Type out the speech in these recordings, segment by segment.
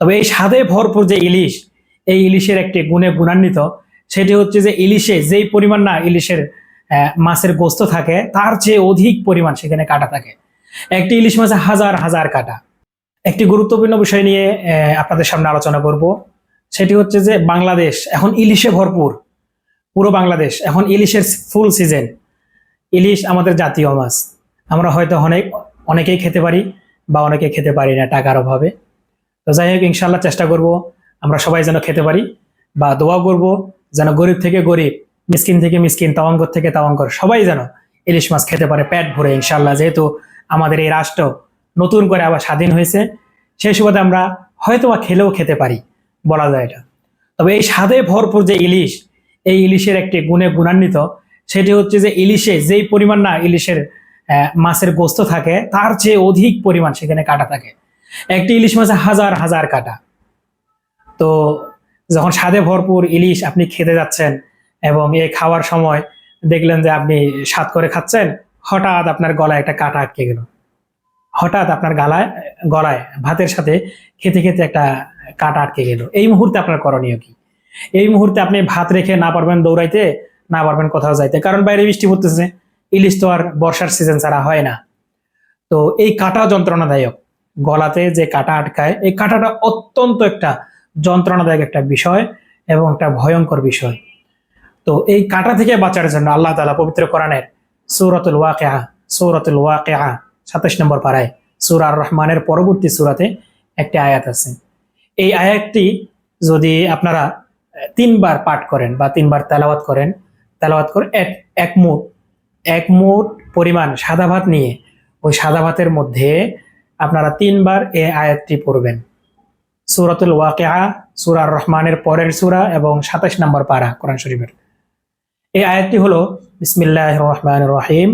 তবে এই স্বাদে ভরপুর যে ইলিশ, এই ইলিশের একটি গুণে গুণান্বিত, সেটি হচ্ছে যে ইলিশে যেই পরিমাণ না ইলিশের মাছের গোস্ত থাকে, তার চেয়ে অধিক পরিমাণ সেখানে কাটা থাকে। একটি ইলিশ মাছে হাজার হাজার কাটা। একটি গুরুত্বপূর্ণ বিষয় নিয়ে আপনাদের সামনে আলোচনা করব। সেটি হচ্ছে যে বাংলাদেশ এখন ইলিশে ভরপুর। পুরো বাংলাদেশ এখন ইলিশের ফুল সিজন। ইলিশ আমাদের জাতীয় মাছ। আমরা হয়তো অনেক, অনেকেই খেতে পারি বা অনেকে খেতে পারি না টাকার অভাবে। তো যাই হোক ইনশাল্লাহ চেষ্টা করব আমরা সবাই যেন খেতে পারি বা দোয়া করব যেন গরিব থেকে গরিব, মিসকিন থেকে মিসকিন তাওয়াঙ্গর থেকে তাওয়াঙ্গর সবাই যেন ইলিশ মাছ খেতে পারে, পেট ভরে ইনশাল্লাহ যেহেতু আমাদের এই রাষ্ট্র নতুন করে আবার স্বাধীন হয়েছে, সেই সুবাদে আমরা হয়তো বা খেলেও খেতে পারি, বলা যায় এটা। তবে এই স্বাদে ভরপুর যে ইলিশ, এই ইলিশের একটি গুণে গুণান্বিত, সেটি হচ্ছে যে ইলিশে যেই পরিমাণ না ইলিশের মাছের গোস্ত থাকে, তার চেয়ে অধিক পরিমাণ সেখানে কাটা থাকে। একটি ইলিশ মাছে হাজার হাজার কাটা। তো যখন স্বাদে ভরপুর ইলিশ আপনি খেতে যাচ্ছেন এবং এই খাওয়ার সময় দেখলেন যে আপনি স্বাদ করে খাচ্ছেন, হঠাৎ আপনার গলায় একটা কাটা আটকে গেল। হঠাৎ আপনার গালায়, গলায়, ভাতের সাথে খেতে খেতে একটা কাটা আটকে গেল। এই মুহূর্তে আপনার করণীয় কি? এই মুহূর্তে আপনি ভাত রেখে না পারবেন দৌড়াইতে, না পারবেন কোথাও যাইতে। কারণ বাইরে বৃষ্টি পড়তেছে, ইলিশ তো আর বর্ষার সিজন ছাড়া হয় না। তো এই কাটা যন্ত্রণাদায়ক। গলাতে যে কাটা আটকায়, এই কাটাটা অত্যন্ত একটা যন্ত্রণাদায়ক একটা বিষয় এবং একটা ভয়ঙ্কর বিষয়। তো এই কাটা থেকে বাঁচার জন্য আল্লাহ তালা পবিত্র কোরআনের সৌরতুল ওয়াকেআ সৌরতুল ওয়াকেআ সাতাশ নম্বর পাড়ায় সুরার রহমানের পরবর্তী সুরাতে একটি আয়াত আছে। এই আয়াতটি যদি আপনারা তিনবার পাঠ করেন বা তিনবার তেলাওয়াত করেন, তেলাওয়াত করে এক এক মুঠ এক মুঠ পরিমাণ সাদা ভাত নিয়ে ওই সাদা ভাতের মধ্যে আপনারা তিনবার এই আয়াতটি পড়বেন। সুরাতুল ওয়াকেআ সুরার রহমানের পরের সুরা এবং সাতাশ নম্বর পারা কোরআন শরীফের। এই আয়াতটি হলো বিসমিল্লাহ রহমান রহিম,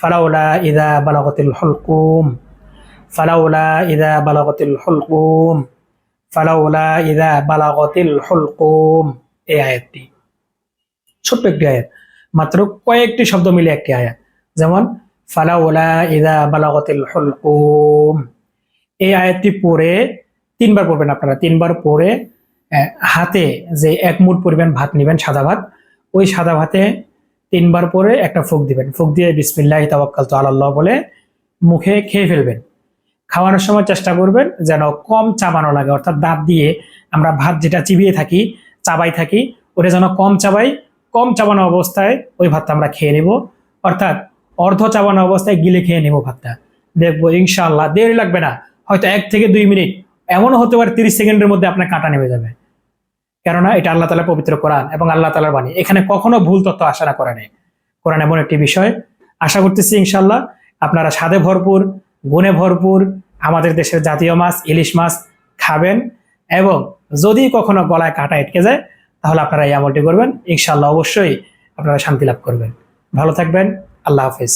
ফালাউলা ইদা বালাগতিল হলকুম, ফালাউলা ইদা বালাগতিল হলকুম, ফালাউলা ইদা বালাগতিল হলকুম। এই আয়াতটি ছোট্ট একটি আয়াত, মাত্র কয়েকটি শব্দ মিলে একটি আয়াত। যেমন এই আয়াতটি পড়ে তিনবার পড়বেন আপনারা তিনবার আহ, হাতে যে এক মুঠ পরিমাণ ভাত নেবেন সাদা ভাত ওই সাদা ভাতে তিনবার পরে একটা ফুক দিবেন। ফুক দিয়ে বিসমিল্লাহ তাওয়াক্কাল তো আল্লাহ বলে মুখে খেয়ে ফেলবেন। খাওয়ানোর সময় চেষ্টা করবেন যেন কম চাবানো লাগে অর্থাৎ দাঁত দিয়ে আমরা ভাত যেটা চিবিয়ে থাকি চাবাই থাকি ওটা যেন কম চাবাই কম চাবানো অবস্থায় ওই ভাতটা আমরা খেয়ে নেব। অর্থাৎ অর্ধ চাবানো অবস্থায় গিলে খেয়ে নেব ভাতটা। দেখব ইনশাল্লাহ দেরি লাগবে না। হয়তো এক থেকে দুই মিনিট। এমনও হতে পারে তিরিশ সেকেন্ডের মধ্যে আপনার কাঁটা নেমে যাবে। কেননা এটা আল্লাহ তালা পবিত্র কোরআন এবং আল্লাহ তালার বাণী। এখানে কখনো ভুল তথ্য আশা না কোরআনে। কোরআন এমন একটি বিষয়। আশা করতেছি ইনশাল্লাহ আপনারা স্বাদে ভরপুর, গুণে ভরপুর, আমাদের দেশের জাতীয় মাছ, ইলিশ মাছ খাবেন এবং যদি কখনো গলায় কাটা আটকে যায়, তাহলে আপনারা এই আমলটি করবেন। ইনশাল্লাহ অবশ্যই আপনারা শান্তি লাভ করবেন। ভালো থাকবেন। আল্লাহ হাফিজ।